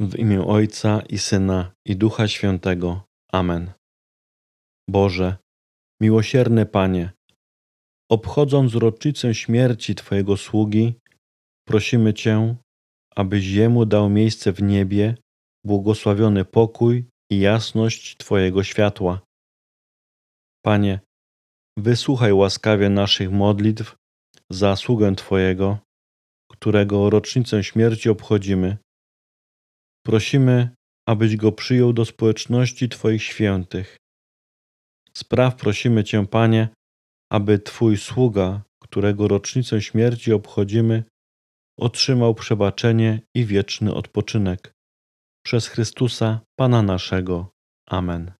W imię Ojca i Syna i Ducha Świętego. Amen. Boże, miłosierny Panie, obchodząc rocznicę śmierci Twojego sługi, prosimy Cię, abyś Jemu dał miejsce w niebie, błogosławiony pokój i jasność Twojego światła. Panie, wysłuchaj łaskawie naszych modlitw za sługę Twojego, którego rocznicę śmierci obchodzimy Prosimy, abyś go przyjął do społeczności Twoich świętych. Spraw prosimy Cię, Panie, aby Twój sługa, którego rocznicę śmierci obchodzimy, otrzymał przebaczenie i wieczny odpoczynek. Przez Chrystusa, Pana naszego. Amen.